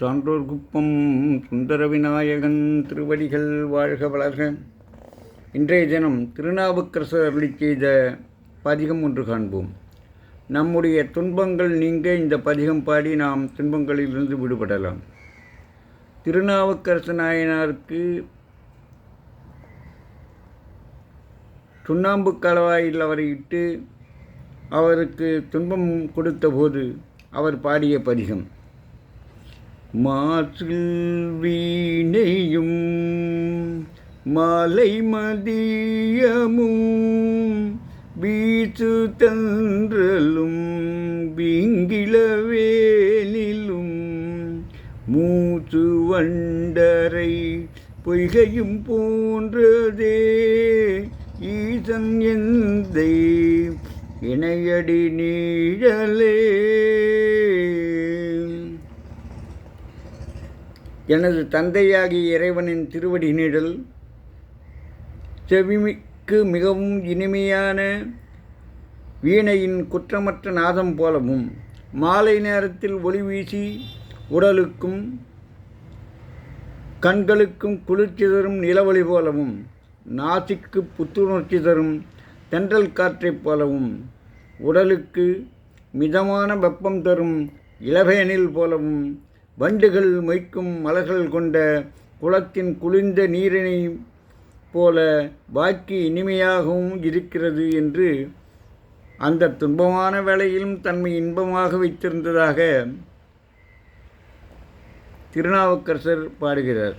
சான்றோர் குப்பம் சுந்தர விநாயகன் திருவடிகள் வாழ்க வளர்க. இன்றைய தினம் திருநாவுக்கரசர் அருளி செய்த பதிகம் ஒன்று காண்போம். நம்முடைய துன்பங்கள் நீங்க இந்த பதிகம் பாடி நாம் துன்பங்களிலிருந்து விடுபடலாம். திருநாவுக்கரசு நாயனாருக்கு சுண்ணாம்பு கலவாயில் அவரை இட்டு அவருக்கு துன்பம் கொடுத்தபோது அவர் பாடிய பதிகம். மாற்றில் வீணையும் மாலை மதியமும் வீச்சு தன்றலும் வீங்கிலவேலிலும் மூச்சு வண்டரை பொய்கையும் போன்றதே ஈசன் எந்தை இணையடி நீழலே. எனது தந்தையாகிய இறைவனின் திருவடி நிழல் செவிமிக்கு மிகவும் இனிமையான வீணையின் குற்றமற்ற நாதம் போலவும் மாலை நேரத்தில் ஒளி வீசி உடலுக்கும் கண்களுக்கும் குளிர்ச்சி தரும் நிலவொளி போலவும் நாசிக்கு புத்துணர்ச்சி தரும் தென்றல் காற்றைப் போலவும் உடலுக்கு மிதமான வெப்பம் தரும் இளவேனில் போலவும் வண்டுகள் மொய்க்கும் மலர்கள் கொண்ட குளத்தின் குளிர்ந்த நீரினை போல வாக்கி இனிமையாகவும் இருக்கிறது என்று அந்த துன்பமான வேளையிலும் தன்மை இன்பமாக வைத்திருந்ததாக திருநாவுக்கரசர் பாடுகிறார்.